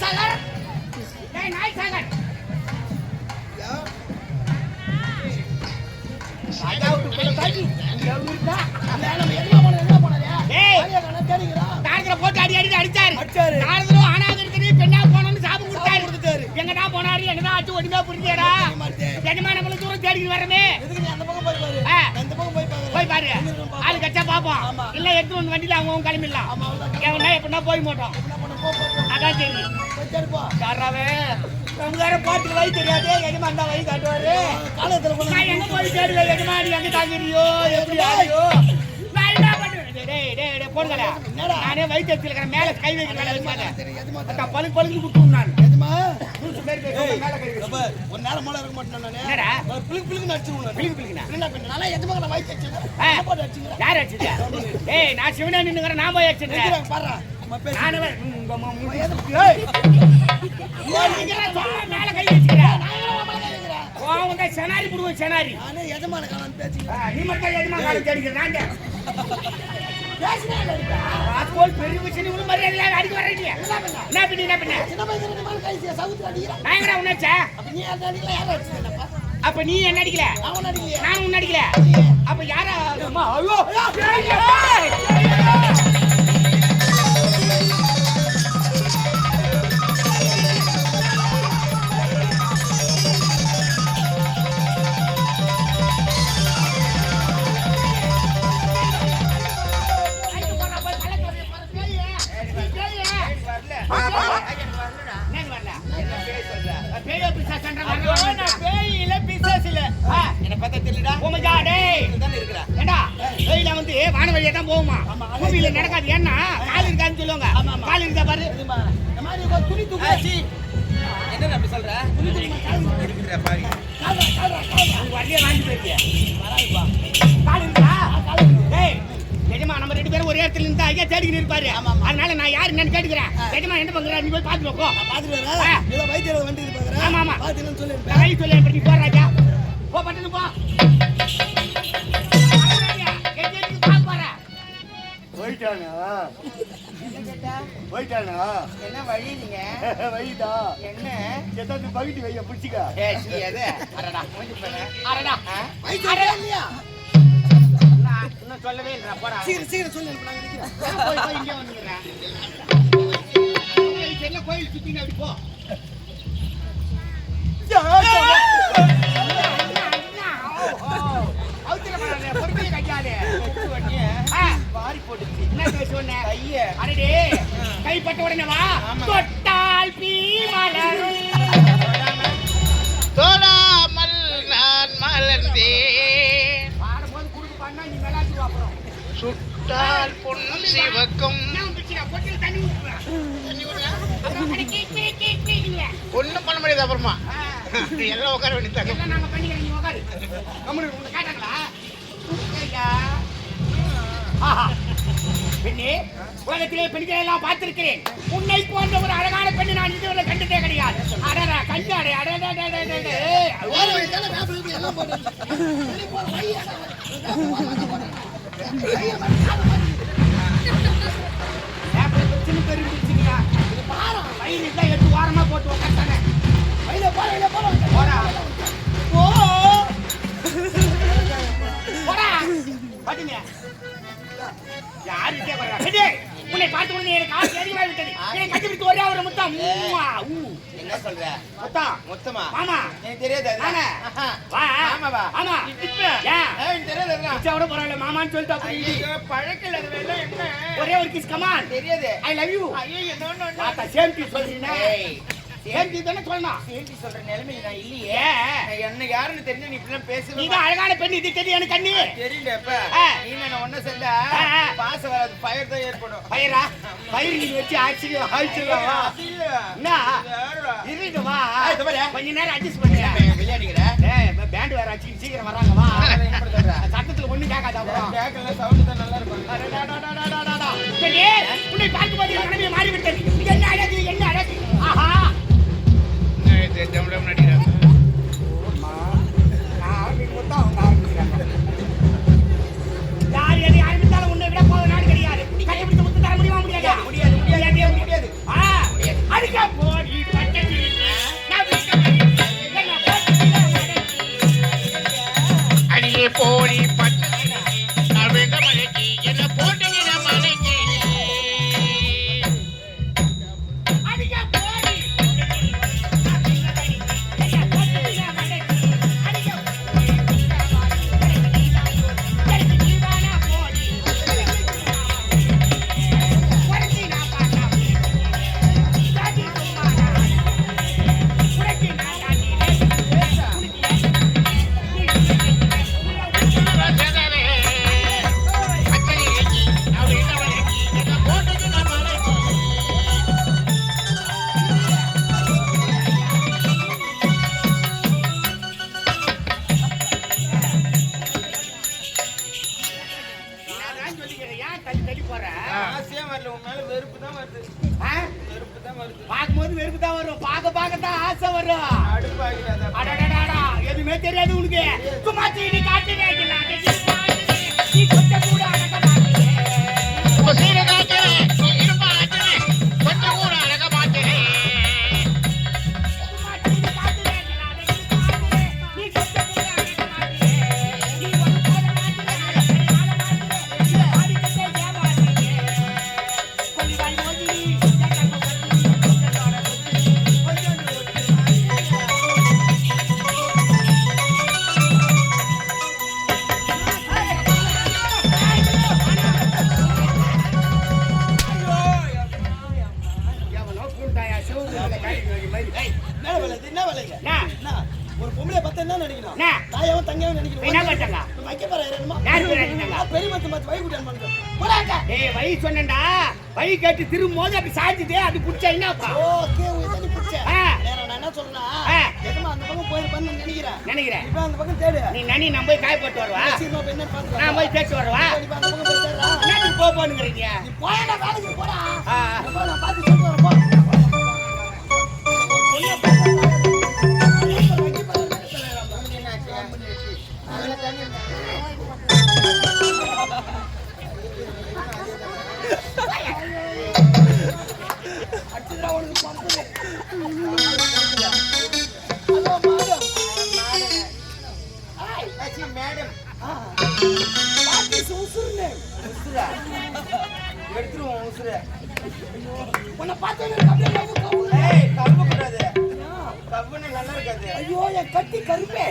சாகர். டேய் நாய் சாகர். டேய் நாரதரை போட்டு அடி அடி அடிச்சாரு. நாரதரும் இருக்கிறது பெண்ணா போனோம்னு சாபம் கொடுத்தாரு. கொடுத்தாரு. எங்கடா போனாரு? எங்கடா ஆச்சு? ஒண்ணுமே புரிஞ்சேடா ஜனமா நம்மள தூரம் தேடிக்கிட்டு வரமே. போய் பாரு? ஆளு கச்சா பாப்போம். இல்ல எடுத்து வந்து வண்டியில அவங்க கிளம்பிடலாம். எவனா எப்படின்னா போய் மாட்டோம். அதான் சரி வழி தெரியாது எஜமா வழி காட்டுவாரு. காலத்துல எங்க போய் தேடுவே எஜமா நீ எங்க தாங்கிறியோ? எப்படி ஆறியோ? நானே வயிற்று மேல கை வைக்கிறேன் பழுக்கு பழுக்கு குட்டுவோம் நான். ஒரு நேரம் மேல இருக்க மாட்டேன் பிள்ளை பிள்ளைங்க அடிச்சுக்கணும் பிள்ளைங்க பிள்ளைங்க என்ன பண்ணா எதுமாங்க நான் வயிற்று அடிச்சுங்க யார் அடிச்சுங்க ஏய் நான் சிவனா நின்னுக்கிறேன். நான் போய் அடிச்சுங்க பாரு செனாரி புடுவோம் செனாரி எஜமான காலம் பேசுகிறேன் நீ மட்டும் எஜமான காலம் தேடிக்கிறேன் நாங்க போல் பெரிய அடிக்க வரீங்க என்ன பண்ணி நீ யார் அடிக்கல நீ நான் உன்ன அடிக்கல நான் உன்ன அடிக்கல அப்ப யாரா அம்மா ஏய். போகுமா? பூமியில நடக்காது. ஏன்னா கால் இருக்காதுன்னு சொல்லுவாங்க. கால் இருக்கா பாரு. இந்த மாதிரி துணி தூக்கு. என்ன அப்படி சொல்ற? வண்டியை வாங்கி போயிருக்கிய வராதுப்பா கால் இருக்கா? டேய் எஜமா நம்ம ரெண்டு பேரும் ஒரே இடத்துல இருந்தா ஐயா தேடிக்கிட்டு இருப்பாரு. அதனால நான் யாரு என்னன்னு கேட்டுக்கிறேன். எஜமா என்ன பண்ற? நீ போய் பாத்து போ. பாத்துட்டு வைத்தியர் வந்து ஆமா, ஆமா. சொல்லி சொல்லி அனுப்பி போ ராஜா போ. போயிட்டானா என்ன வழி நீங்க? வழிதா? என்ன? ஏதாவது பகிட்டு வைய பிடிச்சிக்கா. இன்னும் சொல்லவே சீர சீர கைப்பட்ட உடனே வா. தொட்டால் பீ மலரும். தொடாமல் நான் மலர்ந்தேன். பாடும்போது குடுக்கு பண்ணா நீ விளாட்டு வாப்புறோம் சுட்டால் பொன் சிவக்கும். ஒன்றும் பண்ண முடியாது அப்புறமா. எல்லாம் உட்கார வேண்டியதாக ஐயா. பெண்ணே, உலகத்திலே பெண்களை எல்லாம் பார்த்திருக்கிறேன். உன்னை போன்ற ஒரு அழகான பெண்ணை நான் இதுவரை கண்டதே கிடையாது. அடடா கண்டாடே அடடே சொல்ற? முத்தம். மொத்தமா? ஆமா எனக்கு தெரியாது. வா. ஆமாவா? ஆமா இப்ப? ஏன் எனக்கு தெரியாது பரவாயில்ல மாமான்னு சொல்லிட்டு அப்படி. இடி. ஐயோ, பழக்கல அது வேலை என்ன? ஒரே ஒரு கிஸ் கமான் தெரியாது. ஐ லவ் யூ ஐயோ நோ சேம் டீ சொல்றீங்க. ஏஞ்சி தானே சொல்லணும். ஏஞ்சி சொல்ற நிலைமை நான் இல்லையே. என்ன யாருன்னு தெரிஞ்சு நீ இப்படிலாம் பேச அழகான பெண் இது தெரியும் எனக்கு தெரியல இப்ப நீ நான் ஒன்னும் சொல்ல பாச வராது தான் ஏற்படும். பயிரா பயிர் வச்சு ஆச்சரியம் ஆச்சரியமா வா. கொஞ்ச நேரம் அட்ஜஸ்ட் பண்ணியா விளையாடுகிற பேண்ட் வேற ஆச்சு சீக்கிரம் வராங்க வா. சத்தத்துல ஒண்ணு கேட்காதா கேட்கல சவுண்ட் தான் நல்லா இருக்கும். உன்னை பார்க்க பார்த்து என்ன দেখতে আমরা আমরা ঠিক আছে வெறுப்பு தான் வருது? வெறுப்பு தான் வருது. பார்க்கும்போது வெறுப்பு தான் வரும். பார்க்க பார்க்க தான் ஆசை வரும். அடுப்பாகிறாத அடடடடா, எதுவுமே தெரியாது உனக்கு சும்மா காட்டு ஏய், வழி சொன்னேன்டா. வழி கேட்டு திரும்பும் போது அப்படி சாஞ்சுதே, அது புடிச்சா என்னப்பா? ஓகே, நீ பிடிச்ச. நான் என்ன சொல்றேன்னா. எதுமா அந்த பக்கம் போயிருப்பான்னு நான் நினைக்கிறேன். நினைக்கிறேன். இப்ப அந்த பக்கம் தேடு. நீ நனி நான் போய் காய போட்டு வருவா போய் நான் வா. போய் தேய்ச்சி வருவா போய். என்னத்துக்கு போக போனுங்கிறீங்க நீ போயேடா, வேலைக்கு போடா. நான் பார்த்து சொல்லிட்டு அடிச்சுடா உனக்கு பம்புது. Hello, madam. ஹாய். மேடம். எடுத்துருவோம் உசுர உன்னை பார்த்தா எனக்கு அப்படியே லவ் கவுது. ஏய் கம்பு ஐயோ என் கட்டி கருப்பே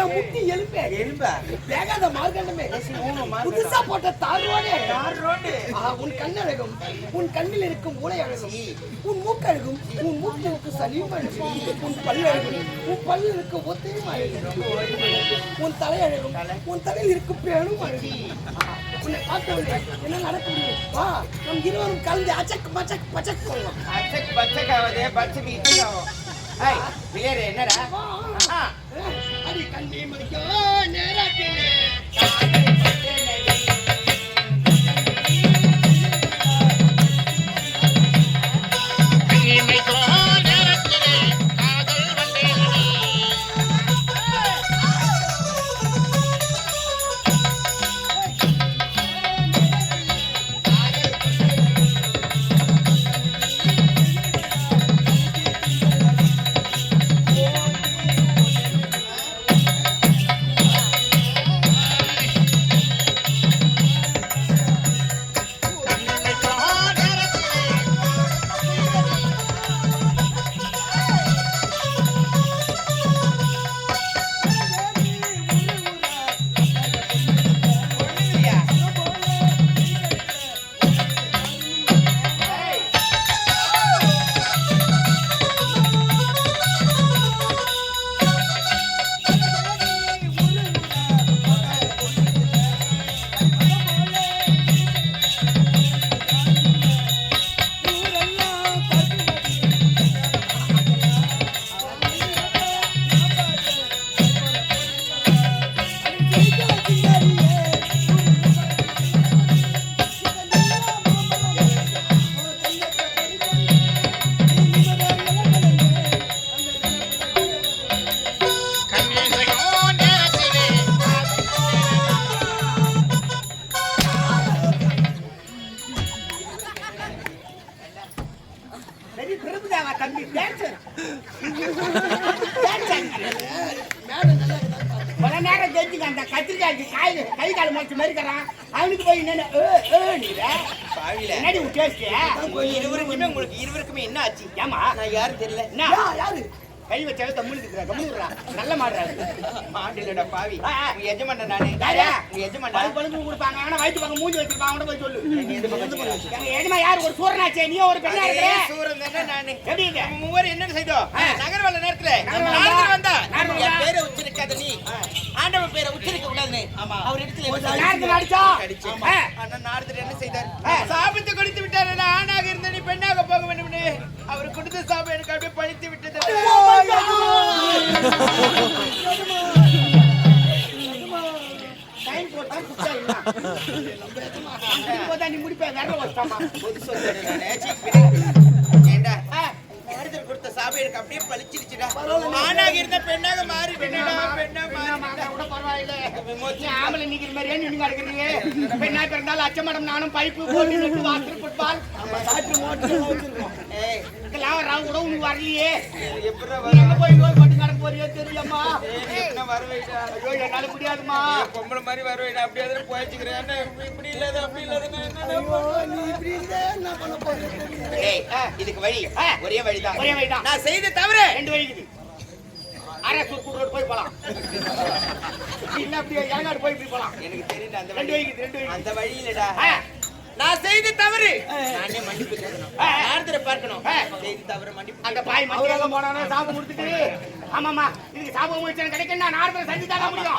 என் முட்டி எலும்பே. எலும்பா? வேகாத மார்க்கண்டமே. புதுசா போட்ட யார் ரோடு. உன் கண்ணழகும் உன் கண்ணில் இருக்கும் மூளை அழகும். உன் மூக்கழகும் உன் மூக்கிற்கு சலீம் அழகும். உன் பல் அழகும். உன் பல்லில் இருக்கும் ஒத்தையும் அழகும். உன் தலை அழகும். உன் தலையில் இருக்கும் பேணும் அழகும். உன்னை பார்க்க வேண்டும் என்ன நடக்க முடியும்? வா நம் இருவரும் கலந்து அச்சக் மச்சக் பச்சக் போகலாம் அச்சக்கு பச்சக்காவது பச்சைக்கு இச்சக்காவும் ஏய் பிள்ளையாரு என்னடா? அடி கண்ணி மதிக்கோ நேராட்டினே அந்த கத்திரிக்காய்க்கு காய் கை கால் முளைச்ச மாதிரி இருக்கிறான் அவனுக்கு போய் என்ன பாவில. என்னடி டேஸ்ட் இருவருக்குமே உங்களுக்கு இருவருக்குமே என்ன ஆச்சு? ஏமா நான் யாரும் தெரியல. என்ன? யாரு? கை வச்சாவே தம்முனு இருக்கிறா கம்முனுக்குறா நல்ல மாடுறாரு மாட்டிலடா பாவி. உங்க எஜமான் நானே? உங்க எஜமான் பல் பழுப்பு கொடுப்பாங்க. ஆனா வயிற்று பக்கம் மூஞ்சி வச்சிருப்பாங்க அவன போய் சொல்லு. எங்க எஜமா யார்? ஒரு சூரனாச்சே நீ ஒரு பெண்ணா இருக்கிற. சூரன் தானே நானு. எப்படி நம்ம மூவர் என்ன செய்தோம். நகர்வல நேரத்துல. நாரதர் வந்தா? என். பேரை உச்சரிக்காத நீ. ஆண்டவன் பேரை உச்சரிக்க கூடாதுன்னு ஆமா. அவர் இடத்துல செய்தார்? அடிச்சா? ஆனா நாரதர் என்ன செய்தார். சாபத்தை கொடுத்து விட்டார். ஆணாக இருந்த நீ பெண்ணாக போக வேண்டும்னு. அவர் கொடுத்த சாபம் எனக்கு அப்படியே பழித்து விட்டது. கொடுத்த சாபம் எனக்கு அப்படியே பளிச்சிருச்சுடா ஆணாக இருந்த பெண்ணாக மாறி பெண்ணா பெண்ணா மாறி கூட பரவாயில்ல நீ ஆம்பளை நிக்கிற நின்று கிடக்குறீங்க? பெண்ணா பிறந்தாலும் அச்சமடம் நானும் பைப்பு போட்டு நட்டு வாசல் ஃபுட்பால் காற்று மோட்டர் ராவு கூட உனக்கு வரலையே. எங்க போய் நோய் பட்டு கிடக்க போறியோ வரவைடா ஐயோ என்னால முடியாதுமா பொம்பளை மாதிரி வரவைடா அப்படியே போயிச்சுக்கிறேன். இப்படி இல்லாத அப்படி இல்லாத இதுக்கு வழி ஒரே வழிதான். ஒரே வழிதான். நான் செய்த தவறு. ரெண்டு வழிக்குது அரை சுருக்கு ரோடு போய் போலாம். இல்ல அப்படியே இறங்காடு போய் இப்படி போலாம். எனக்கு தெரியல அந்த ரெண்டு வழி. வழி அந்த ஆ. நான் செய்த தவறு. நானே மன்னிப்பு கேட்கணும். பார்க்கணும். செய்த தவறு மன்னிப்பு அந்த பாய் மத்தியானம் போனானே சாபம் கொடுத்துட்டு ஆமாமா இதுக்கு சாபம் முடிச்சு நான் ஆறு பேர் சந்தித்தாக முடியும்